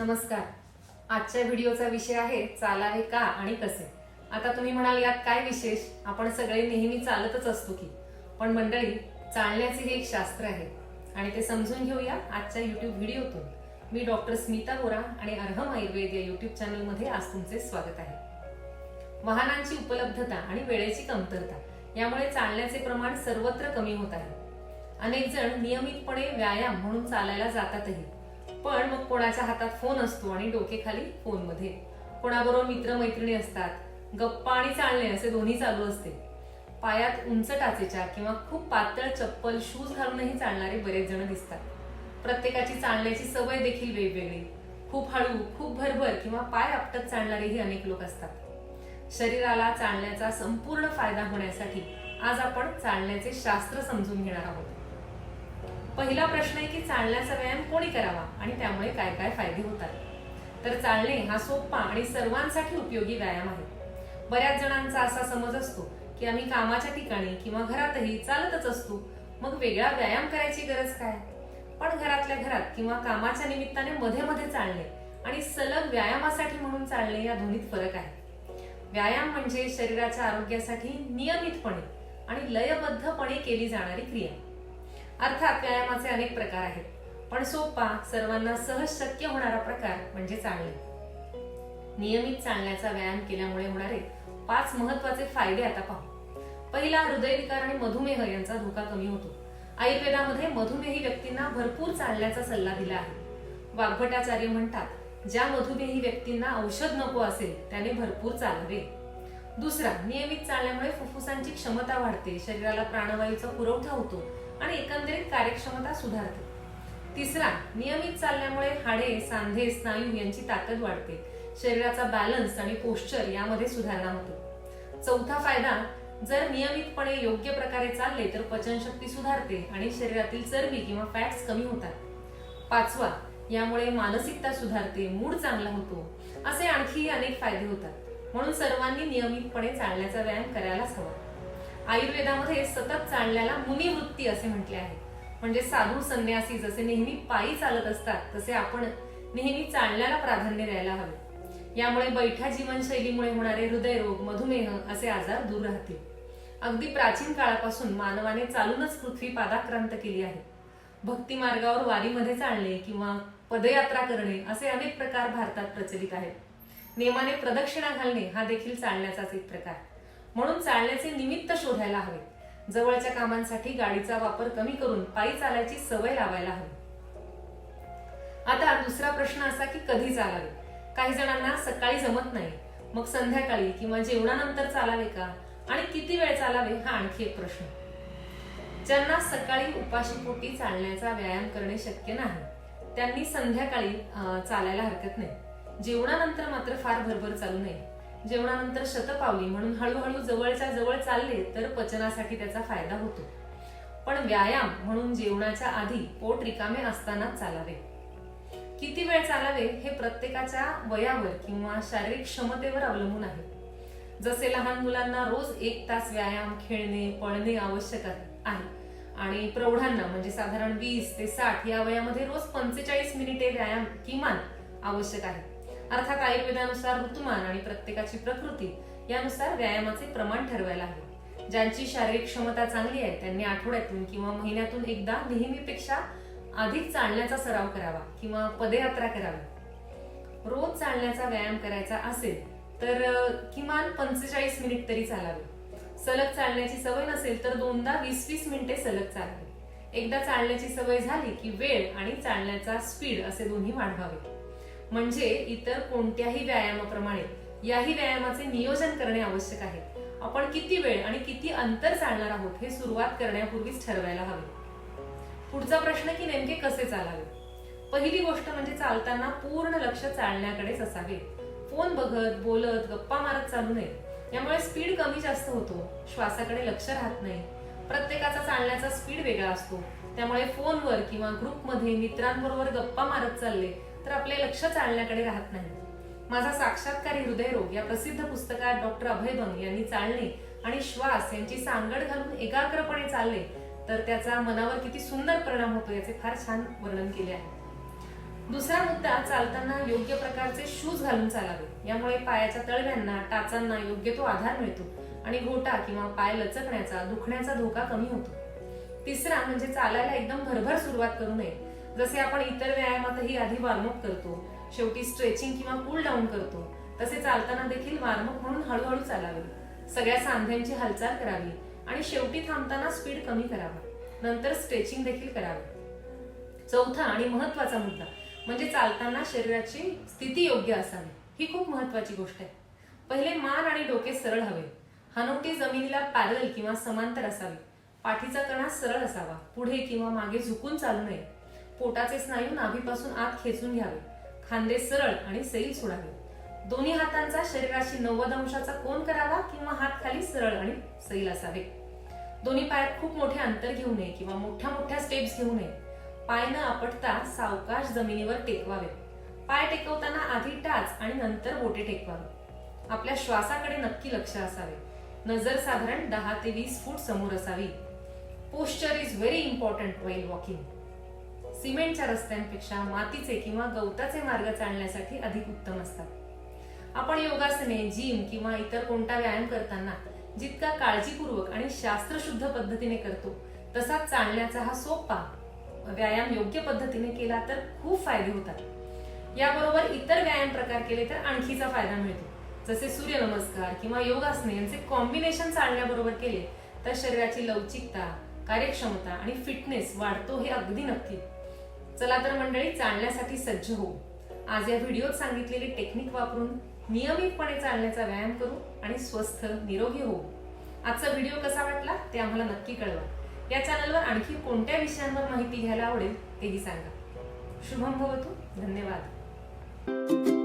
नमस्कार. आजच्या व्हिडिओचा विषय आहे चालावे का आणि कसे? आता तुम्ही म्हणाल यात काय विशेष? आपण सगळे नेहमी चालतच असतो की. पण मंडळी चालण्याचे हे एक शास्त्र आहे. आणि ते समजून घेऊया आजच्या युट्यूब व्हिडिओतून. मी डॉक्टर स्मिता बोरा आणि अर्हम आयुर्वेद या युट्यूब चॅनलमध्ये आज तुमचे स्वागत आहे. वाहनांची उपलब्धता आणि वेळेची कमतरता यामुळे चालण्याचे प्रमाण सर्वत्र कमी होत आहे. अनेक जण नियमितपणे व्यायाम म्हणून चालायला जातातही. पण मग कोणाच्या हातात फोन असतो आणि डोकेखाली फोनमध्ये कोणाबरोबर मित्रमैत्रिणी असतात गप्पा आणि चालणे असे दोन्ही चालू असते. पायात उंच टाचेच्या किंवा खूप पातळ चप्पल शूज घालूनही चालणारे बरेच जण दिसतात. प्रत्येकाची चालण्याची सवय देखील वेगवेगळी. खूप हळू खूप भरभर किंवा पाय आपटत चालणारेही अनेक लोक असतात. शरीराला चालण्याचा संपूर्ण फायदा होण्यासाठी आज आपण चालण्याचे शास्त्र समजून घेणार आहोत. पहिला प्रश्न आहे की चालण्याचा व्यायाम कोणी करावा आणि त्यामुळे काय काय फायदे होतात? तर चालणे हा सोपा आणि सर्वांसाठी उपयोगी व्यायाम आहे. बऱ्याच जणांचा असा समज असतो की आम्ही कामाच्या ठिकाणी किंवा घरातही चालतच असतो मग वेगळा व्यायाम करायची गरज काय? पण घरातल्या घरात किंवा कामाच्या निमित्ताने मध्ये मध्ये चालणे आणि सलग व्यायामासाठी म्हणून चालणे या दोन्हीत फरक आहे. व्यायाम म्हणजे शरीराच्या आरोग्यासाठी नियमितपणे आणि लयबद्धपणे केली जाणारी क्रिया. अर्थात व्यायामाचे अनेक प्रकार आहेत. पण सोपा सर्वांना सहज शक्य होणारा प्रकार म्हणजे चालणे. नियमित चालण्याचा व्यायाम केल्यामुळे होणारे पाच महत्त्वाचे फायदे आता पाहू. पहिला हृदयविकार आणि मधुमेह यांचा धोका कमी होतो. आयुर्वेदामध्ये मधुमेही व्यक्तींना भरपूर चालण्याचा सल्ला दिला आहे. वाग्भटाचार्य म्हणतात ज्या मधुमेही व्यक्तींना औषध नको असेल त्याने भरपूर चालावे. दुसरा नियमित चालण्यामुळे फुफ्फुसांची क्षमता वाढते शरीराला प्राणवायूचा पुरवठा होतो आणि एकंदरीत कार्यक्षमता सुधारते. तिसरा नियमित चालल्यामुळे हाडे सांधे स्नायू यांची ताकद वाढते. शरीराचा बॅलन्स आणि पोश्चर यामध्ये सुधारणा होते. चौथा फायदा जर नियमितपणे योग्य प्रकारे चालले तर पचनशक्ती सुधारते आणि शरीरातील चरबी किंवा फॅट्स कमी होतात. पाचवा यामुळे मानसिकता सुधारते मूड चांगला होतो असे आणखी अनेक फायदे होतात. म्हणून सर्वांनी नियमितपणे चालण्याचा व्यायाम करायलाच हवा. आयुर्वेदामध्ये सतत चालण्याला मुनिवृत्ती असे म्हटले आहे. म्हणजे साधू संन्यासी जसे नेहमी पायी चालत असतात तसे आपण नेहमी चालण्याला प्राधान्य द्यायला हवे. यामुळे बैठ्या जीवनशैलीमुळे होणारे हृदयरोग मधुमेह असे आजार दूर राहतील. अगदी प्राचीन काळापासून मानवाने चालूनच पृथ्वी पादाक्रांत केली आहे. भक्ती मार्गावर वारीमध्ये चालणे किंवा पदयात्रा करणे असे अनेक प्रकार भारतात प्रचलित आहेत. नेमाने प्रदक्षिणा घालणे हा देखील चालण्याचाच एक प्रकार. म्हणून चालण्याचे निमित्त शोधायला हवे. जवळच्या कामांसाठी गाडीचा वापर कमी करून पायी चालायची सवय लावायला हवी. आता दुसरा प्रश्न असा की कधी चालावे? काही जणांना सकाळी जमत नाही. मग संध्याकाळी किंवा जेवणानंतर चालावे का? आणि किती वेळ चालावे हा आणखी एक प्रश्न. ज्यांना सकाळी उपाशीपोटी चालण्याचा व्यायाम करणे शक्य नाही त्यांनी संध्याकाळी चालायला हरकत नाही. जेवणानंतर मात्र फार भरभर चालू नये. जेवणानंतर शतपावली म्हणून हळूहळू जवळच्या जवळ चालले तर पचनासाठी त्याचा फायदा होतो. पण व्यायाम म्हणून जेवणाच्या आधी पोट रिकामे असतानाच चालावे. किती वेळ चालावे हे प्रत्येकाच्या वयावर किंवा शारीरिक क्षमतेवर अवलंबून आहे. जसे लहान मुलांना रोज एक तास व्यायाम खेळणे पळणे आवश्यक आहे. आणि प्रौढांना म्हणजे साधारण वीस ते साठ या वयामध्ये रोज पंचेचाळीस मिनिटे व्यायाम किमान आवश्यक आहे. अर्थात आयुर्वेदानुसार ऋतुमान आणि प्रत्येकाची प्रकृती यानुसार व्यायामाचे प्रमाण ठरवायला हवे. ज्यांची शारीरिक क्षमता चांगली आहे त्यांनी आठवड्यातून किंवा महिन्यातून एकदा नेहमीपेक्षा अधिक चालण्याचा सराव करावा किंवा पदयात्रा करावी. रोज चालण्याचा व्यायाम करायचा असेल तर किमान पंचेचाळीस मिनिट तरी चालावे. सलग चालण्याची सवय नसेल तर दोनदा वीस वीस मिनिटे सलग चालावे. एकदा चालण्याची सवय झाली की वेळ आणि चालण्याचा स्पीड असे दोन्ही वाढवावे. म्हणजे इतर कोणत्याही व्यायामाप्रमाणे याही व्यायामाचे नियोजन करणे आवश्यक आहे. आपण किती वेळ आणि किती अंतर चालणार आहोत हे सुरुवात करण्यापूर्वीच ठरवायला हवे. पुढचा प्रश्न की नेमके कसे चालावे? पहिली गोष्ट म्हणजे चालताना पूर्ण लक्ष चालण्याकडेच असावे. फोन बघत बोलत गप्पा मारत चालू नये. यामुळे स्पीड कमी जास्त होतो. श्वासाकडे लक्ष राहत नाही. प्रत्येकाचा चालण्याचा स्पीड वेगळा असतो. त्यामुळे फोनवर किंवा ग्रुपमध्ये मित्रांबरोबर गप्पा मारत चालले तर आपले लक्ष चालण्याकडे राहत नाही माझा साक्षात्कारी हृदयरोग या प्रसिद्ध पुस्तकात डॉक्टर अभय बंग यांनी चालणे आणि श्वास यांची सांगड घालून एकाग्रपणे चालले तर त्याचा मनावर किती सुंदर परिणाम होतो याचे फार छान वर्णन केले आहे. दुसरा मुद्दा चालताना योग्य प्रकारचे शूज घालून चालावे. यामुळे पायाच्या तळव्यांना टाचांना योग्य तो आधार मिळतो आणि घोटा किंवा पाय लचकण्याचा दुखण्याचा धोका कमी होतो. तिसरा म्हणजे चालायला एकदम भरभर सुरुवात करू नये. जसे आपण इतर व्यायामातही आधी वॉर्मअप करतो शेवटी स्ट्रेचिंग किंवा कूल डाऊन करतो तसे चालताना देखील वॉर्मअप म्हणून हळूहळू चालावे. सगळ्या सांध्यांची हालचाल करावी आणि शेवटी थांबताना स्पीड कमी करावा. नंतर स्ट्रेचिंग देखील करावे. चौथा आणि महत्त्वाचा मुद्दा म्हणजे चालताना शरीराची स्थिती योग्य असावी. ही खूप महत्वाची गोष्ट आहे. पहिले मान आणि डोके सरळ हवे. हनवटी जमिनीला पॅरल किंवा समांतर असावी. पाठीचा कणा सरळ असावा. पुढे किंवा मागे झुकून चालू नये. पोटाचे स्नायू नाभीपासून आत खेचून घ्यावे. खांदे सरळ आणि सैल सोडावे. दोन्ही हातांचा शरीराशी नव्वद अंशाचा कोन करावा किंवा हात खाली सरळ आणि सैल असावे. दोन्ही पायात खूप मोठे अंतर घेऊ नये किंवा मोठ्या मोठ्या स्टेप्स घेऊ नये. पाय न आपटता सावकाश जमिनीवर टेकवावे. पाय टेकवताना आधी टाच आणि नंतर बोटे टेकवावे. आपल्या श्वासाकडे नक्की लक्ष असावे. नजर साधारण दहा ते वीस फूट समोर असावी. Posture is very important well walking सिमेंटच्या रस्त्यांपेक्षा मातीचे किंवा गवताचे मार्ग चालण्यासाठी अधिक उत्तम असतात. आपण योगासने जिम किंवा इतर कोणता व्यायाम करताना जितका काळजीपूर्वक आणि शास्त्रशुद्ध पद्धतीने करतो तसा चालण्याचा हा सोपा व्यायाम योग्य पद्धतीने केला तर खूप फायदे होतात. याबरोबर इतर व्यायाम प्रकार केले तर आणखीचा फायदा मिळतो. जसे सूर्यनमस्कार किंवा योगासने यांचे कॉम्बिनेशन चालण्याबरोबर केले तर शरीराची लवचिकता कार्यक्षमता आणि फिटनेस वाढतो हे अगदी नक्की. चला तर मंडळी चालण्यासाठी सज्ज होऊ. आज या व्हिडिओत सांगितलेली टेक्निक वापरून नियमितपणे चालण्याचा व्यायाम करू आणि स्वस्थ निरोगी होऊ. आजचा व्हिडिओ कसा वाटला ते आम्हाला नक्की कळवा. या चॅनलवर आणखी कोणत्या विषयांवर माहिती घ्यायला आवडेल तेही सांगा. शुभम भवतु. धन्यवाद.